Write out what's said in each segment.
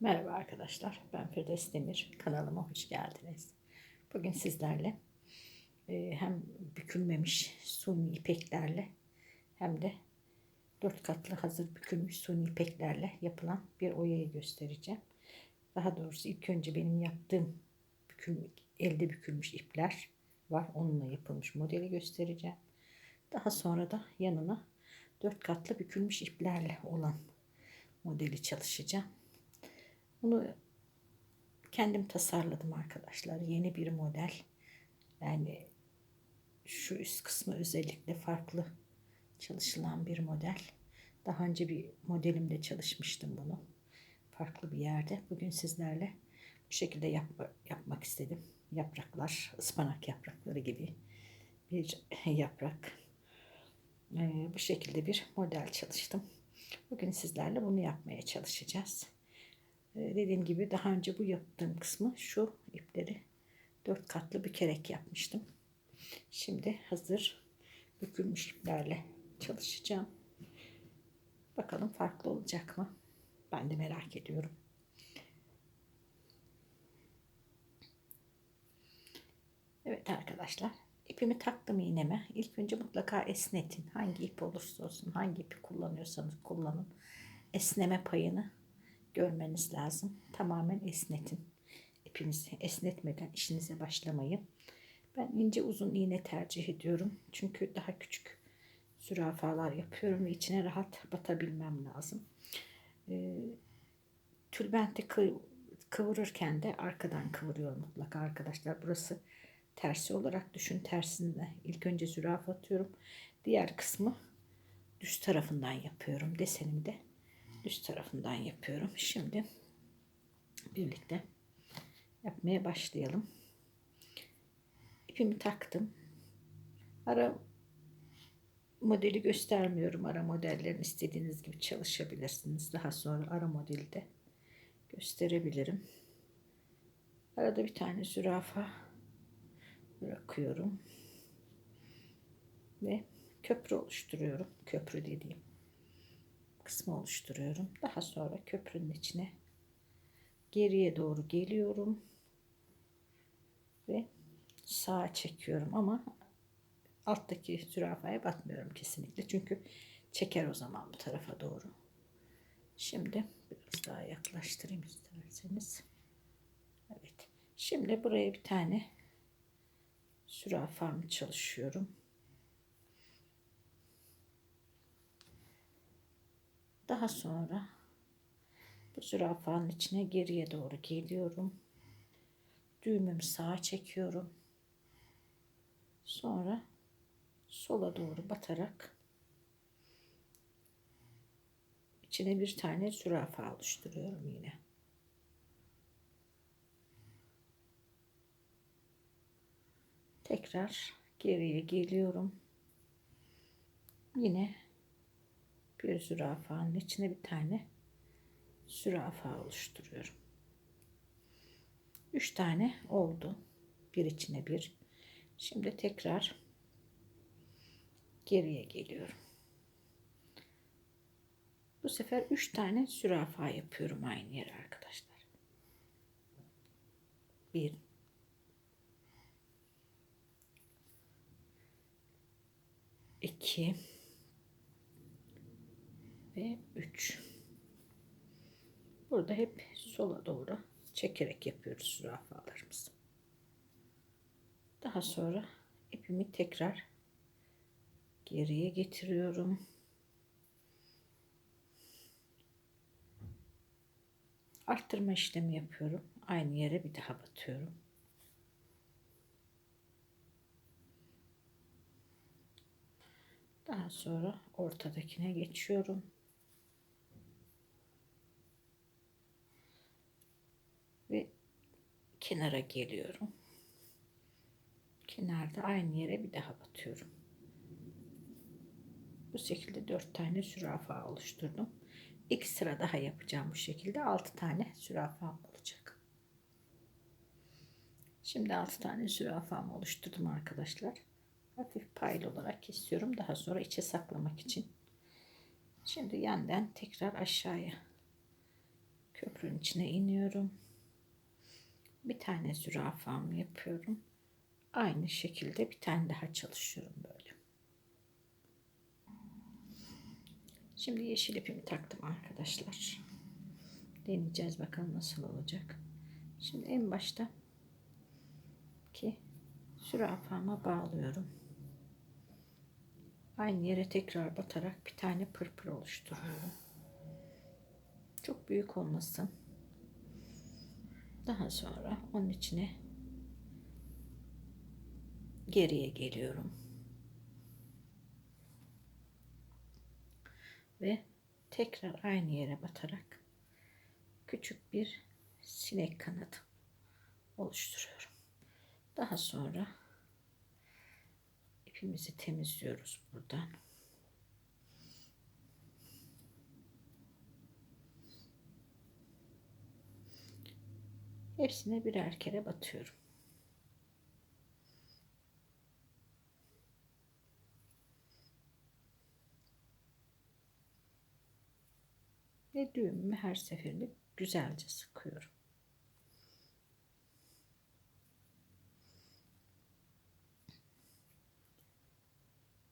Merhaba arkadaşlar, ben Firdevs Demir. Kanalıma hoş geldiniz. Bugün sizlerle e, hem bükülmemiş suni ipeklerle hem de dört katlı hazır bükülmüş suni ipeklerle yapılan bir oyayı göstereceğim. Daha doğrusu ilk önce benim yaptığım bükülmüş, elde bükülmüş ipler var. Onunla yapılmış modeli göstereceğim. Daha sonra da yanına dört katlı bükülmüş iplerle olan modeli çalışacağım. Bunu kendim tasarladım arkadaşlar. Yeni bir model. Yani şu üst kısmı özellikle farklı çalışılan bir model. Daha önce bir modelimde çalışmıştım bunu. Farklı bir yerde. Bugün sizlerle bu şekilde yap yapmak istedim. Yapraklar, ıspanak yaprakları gibi bir yaprak. Ee, bu şekilde bir model çalıştım. Bugün sizlerle bunu yapmaya çalışacağız. Ee, dediğim gibi daha önce bu yaptığım kısmı şu ipleri dört katlı bükerek yapmıştım. Şimdi hazır bükülmüş iplerle çalışacağım. Bakalım farklı olacak mı? Ben de merak ediyorum. Evet arkadaşlar ipimi taktım iğneme. İlk önce mutlaka esnetin. Hangi ip olursa olsun, hangi ipi kullanıyorsanız kullanın. Esneme payını görmeniz lazım. Tamamen esnetin. İpinizi esnetmeden işinize başlamayın. Ben ince uzun iğne tercih ediyorum. Çünkü daha küçük zürafalar yapıyorum ve içine rahat batabilmem lazım. Ee, tülbenti kıvırırken de arkadan kıvırıyorum mutlaka arkadaşlar. Burası tersi olarak düşün. Tersinde ilk önce zürafa atıyorum. Diğer kısmı düz tarafından yapıyorum. Desenimi de üst tarafından yapıyorum. Şimdi birlikte yapmaya başlayalım. İpimi taktım. Ara modeli göstermiyorum. Ara modellerini istediğiniz gibi çalışabilirsiniz. Daha sonra ara modeli de gösterebilirim. Arada bir tane zürafa bırakıyorum. Ve köprü oluşturuyorum. Köprü dediğim kısmı oluşturuyorum. Daha sonra köprünün içine geriye doğru geliyorum ve sağa çekiyorum ama alttaki zürafaya batmıyorum kesinlikle çünkü çeker o zaman bu tarafa doğru. Şimdi biraz daha yaklaştırayım isterseniz. Evet. Şimdi buraya bir tane zürafamı çalışıyorum. Daha sonra bu zürafanın içine geriye doğru geliyorum. Düğümümü sağa çekiyorum. Sonra sola doğru batarak içine bir tane zürafa oluşturuyorum yine. Tekrar geriye geliyorum. Yine bir zürafanın içine bir tane zürafa oluşturuyorum. Üç tane oldu. Bir içine bir. Şimdi tekrar geriye geliyorum. Bu sefer üç tane zürafa yapıyorum aynı yere arkadaşlar. Bir, iki, ve 3. Burada hep sola doğru çekerek yapıyoruz zürafalarımızı. Daha sonra ipimi tekrar geriye getiriyorum. Arttırma işlemi yapıyorum. Aynı yere bir daha batıyorum. Daha sonra ortadakine geçiyorum. ve kenara geliyorum. Kenarda aynı yere bir daha batıyorum. Bu şekilde dört tane zürafa oluşturdum. İki sıra daha yapacağım bu şekilde. Altı tane zürafam olacak. Şimdi altı tane zürafam oluşturdum arkadaşlar. Hafif paylı olarak kesiyorum. Daha sonra içe saklamak için. Şimdi yandan tekrar aşağıya Köprünün içine iniyorum. Bir tane zürafamı yapıyorum. Aynı şekilde bir tane daha çalışıyorum böyle. Şimdi yeşil ipimi taktım arkadaşlar. Deneyeceğiz bakalım nasıl olacak. Şimdi en başta ki zürafama bağlıyorum. Aynı yere tekrar batarak bir tane pırpır oluşturuyorum. Çok büyük olmasın. Daha sonra onun içine geriye geliyorum. Ve tekrar aynı yere batarak küçük bir sinek kanadı oluşturuyorum. Daha sonra ipimizi temizliyoruz buradan. Hepsine birer kere batıyorum. Ve düğümümü her seferinde güzelce sıkıyorum.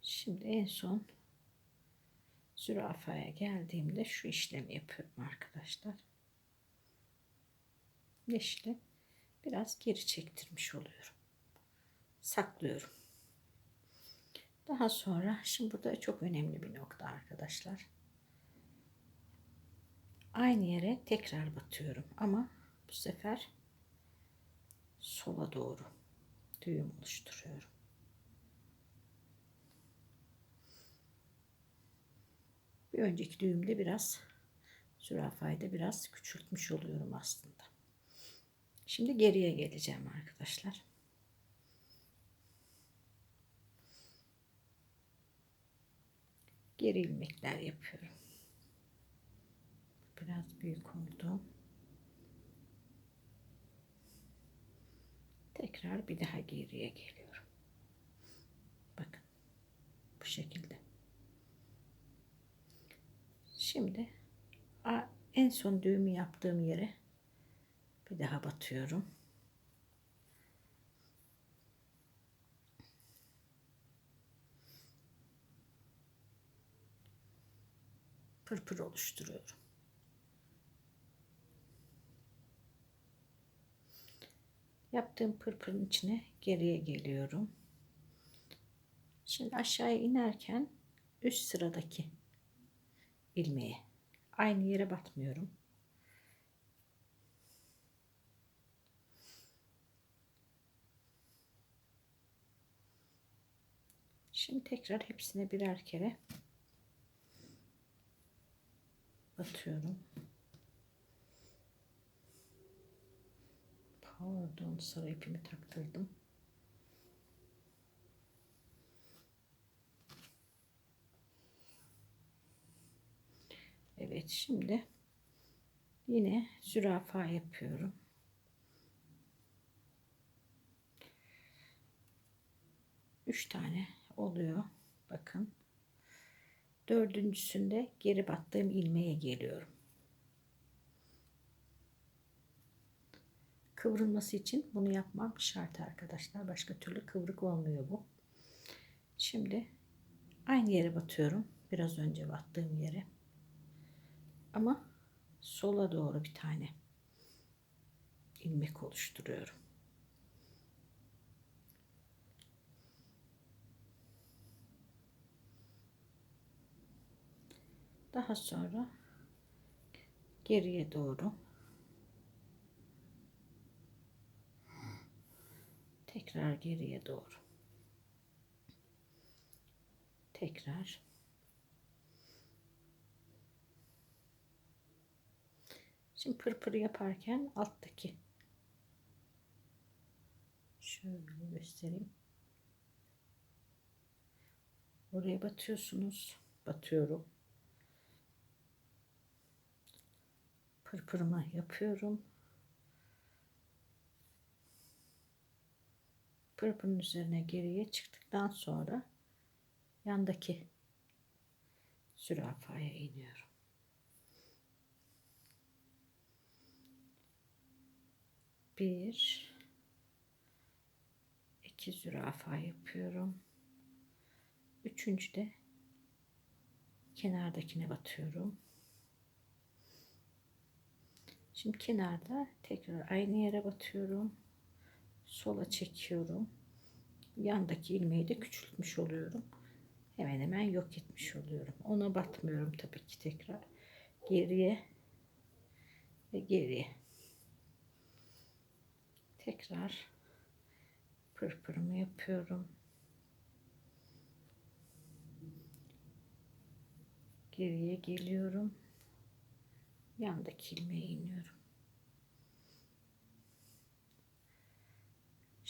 Şimdi en son zürafaya geldiğimde şu işlemi yapıyorum arkadaşlar. Yeşili biraz geri çektirmiş oluyorum. Saklıyorum. Daha sonra şimdi burada çok önemli bir nokta arkadaşlar. Aynı yere tekrar batıyorum ama bu sefer sola doğru düğüm oluşturuyorum. Bir önceki düğümde biraz zürafayı da biraz küçültmüş oluyorum aslında. Şimdi geriye geleceğim arkadaşlar. Geri ilmekler yapıyorum. Biraz büyük oldu. Tekrar bir daha geriye geliyorum. Bakın bu şekilde. Şimdi en son düğümü yaptığım yere bir daha batıyorum. Pırpır oluşturuyorum. Yaptığım pırpırın içine geriye geliyorum. Şimdi aşağıya inerken üst sıradaki ilmeğe aynı yere batmıyorum. Şimdi tekrar hepsine birer kere batıyorum. Pardon sarı ipimi taktırdım. Evet şimdi yine zürafa yapıyorum. Üç tane oluyor. Bakın. Dördüncüsünde geri battığım ilmeğe geliyorum. Kıvrılması için bunu yapmam şart arkadaşlar. Başka türlü kıvrık olmuyor bu. Şimdi aynı yere batıyorum. Biraz önce battığım yere. Ama sola doğru bir tane ilmek oluşturuyorum. Daha sonra geriye doğru tekrar geriye doğru tekrar Şimdi pırpırı yaparken alttaki şöyle göstereyim. Oraya batıyorsunuz. Batıyorum. Pırpırımı yapıyorum. Pırpırın üzerine geriye çıktıktan sonra yandaki zürafaya iniyorum. Bir, iki zürafa yapıyorum. Üçüncü de kenardakine batıyorum. Şimdi kenarda tekrar aynı yere batıyorum. Sola çekiyorum. Yandaki ilmeği de küçültmüş oluyorum. Hemen hemen yok etmiş oluyorum. Ona batmıyorum tabii ki tekrar. Geriye ve geriye. Tekrar pırpırımı yapıyorum. Geriye geliyorum. Yandaki ilmeğe iniyorum.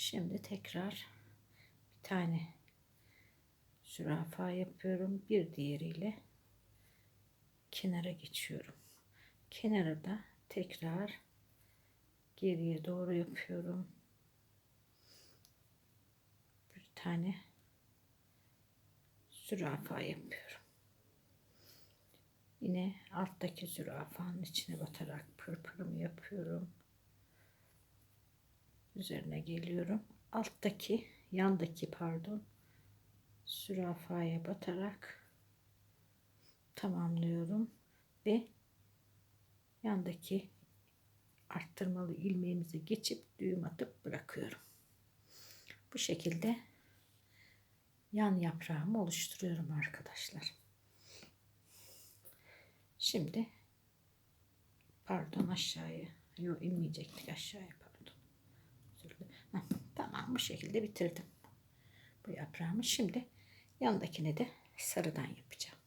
Şimdi tekrar bir tane zürafa yapıyorum. Bir diğeriyle kenara geçiyorum. Kenara da tekrar geriye doğru yapıyorum. Bir tane zürafa yapıyorum. Yine alttaki zürafanın içine batarak pırpırımı yapıyorum. Üzerine geliyorum. Alttaki, yandaki pardon, zürafaya batarak tamamlıyorum ve yandaki arttırmalı ilmeğimizi geçip düğüm atıp bırakıyorum. Bu şekilde yan yaprağımı oluşturuyorum arkadaşlar. Şimdi pardon aşağıya yok inmeyecektik aşağıya. Tamam bu şekilde bitirdim bu yaprağımı. Şimdi yandakine de sarıdan yapacağım.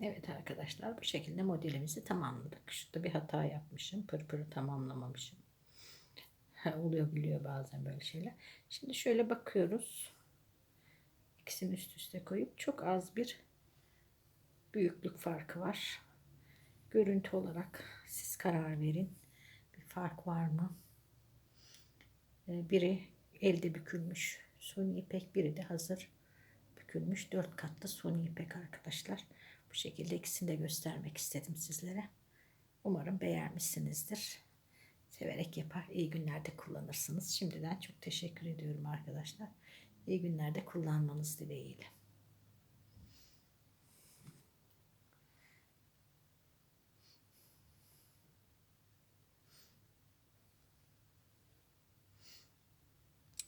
Evet arkadaşlar bu şekilde modelimizi tamamladık. Şurada bir hata yapmışım. Pırpırı tamamlamamışım. Oluyor biliyor bazen böyle şeyler. Şimdi şöyle bakıyoruz. İkisini üst üste koyup çok az bir büyüklük farkı var. Görüntü olarak siz karar verin. Bir fark var mı? Ee, biri elde bükülmüş suni ipek, biri de hazır bükülmüş dört katlı suni ipek arkadaşlar. Bu şekilde ikisini de göstermek istedim sizlere. Umarım beğenmişsinizdir. Severek yapar, iyi günlerde kullanırsınız. Şimdiden çok teşekkür ediyorum arkadaşlar. İyi günlerde kullanmanız dileğiyle.